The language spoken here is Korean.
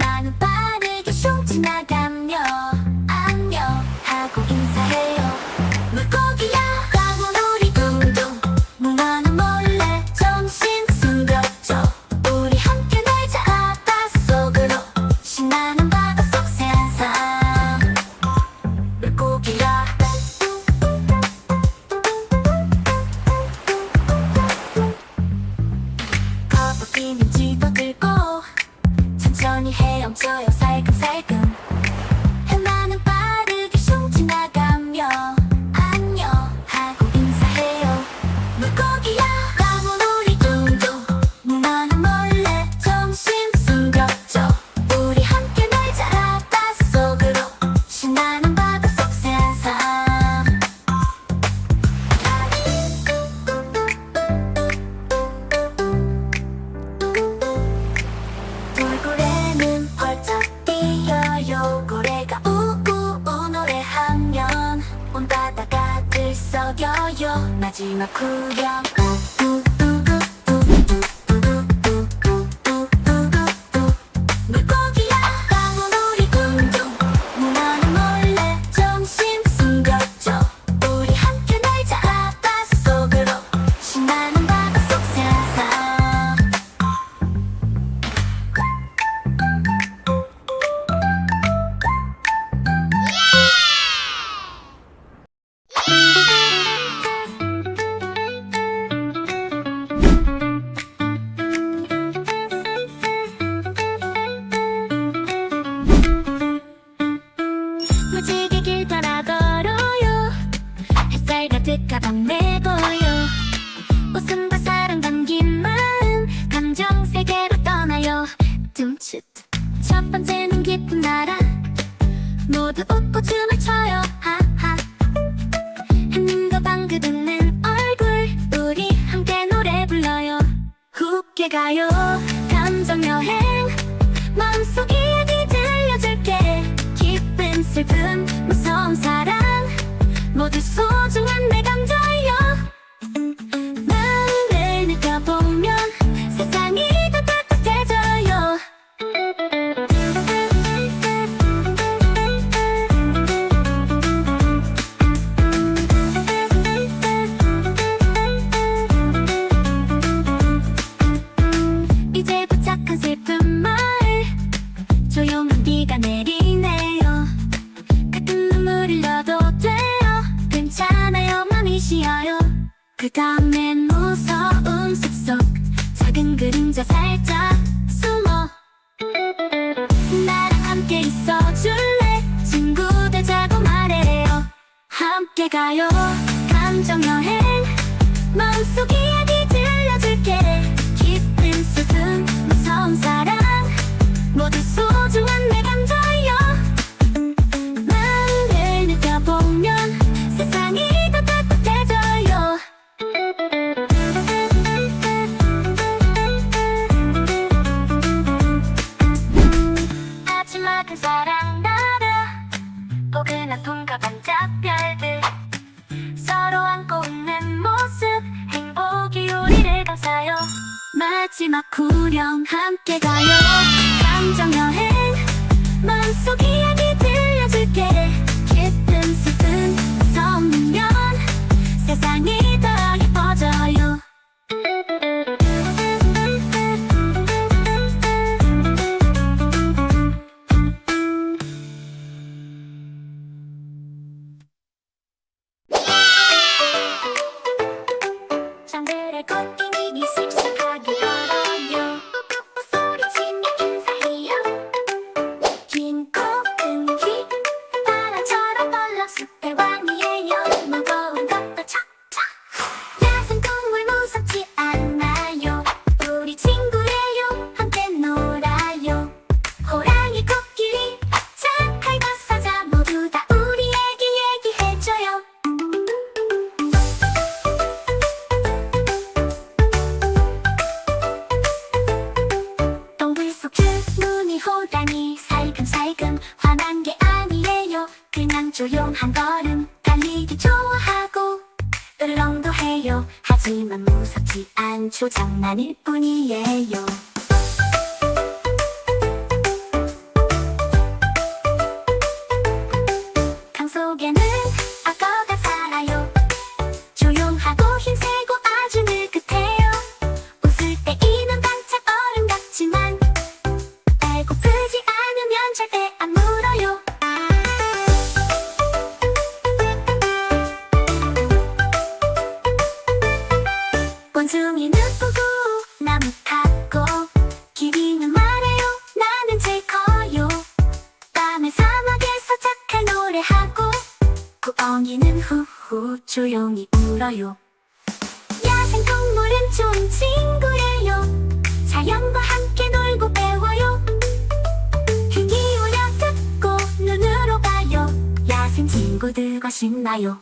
나는 빠르게 슝 지나가며 안녕 하고 인사해요. 물고기야 까고 놀이 둥둥. 문어는 몰래 정신 숨겼죠. 우리 함께 날자 바닷속으로. 신나는 바닷속 세상 물고기야. 거북이는 집어들 hey, I'm sorry. 속여요. 마지막 구경 훅게 가요. 감정 여행. 마음속 이야기 들려줄게. 기쁨 슬픔 무서운 사랑. 모두 소중한 내 감정 그 다음엔 무서운 숲속 작은 그림자 살짝 숨어. 나랑 함께 있어줄래? 친구 되자고 말해요. 함께 가요. 감정 여행. 마음속 이야기 들려줄게. 기쁜 슬픔 무서운 사랑. 모두 소 감싸요. 마지막 구령 함께 가요. 감정 여행 마음속 이야기 들려줄게. 슬픔 무서운 면 세상이 조용한 걸음 달리기 좋아하고 으르렁도 해요. 하지만 무섭지 않죠. 장난일 뿐이에요 원숭이는 보고 나무 탔고 기린은 말해요. 나는 제일 커요. 밤에 사막에서 착한 노래하고 구엉이는 후후 조용히 울어요. 야생 동물은 좋은 친구예요. 자연과 함께 놀고 배워요. 귀 기울여 듣고 눈으로 봐요. 야생 친구들과 신나요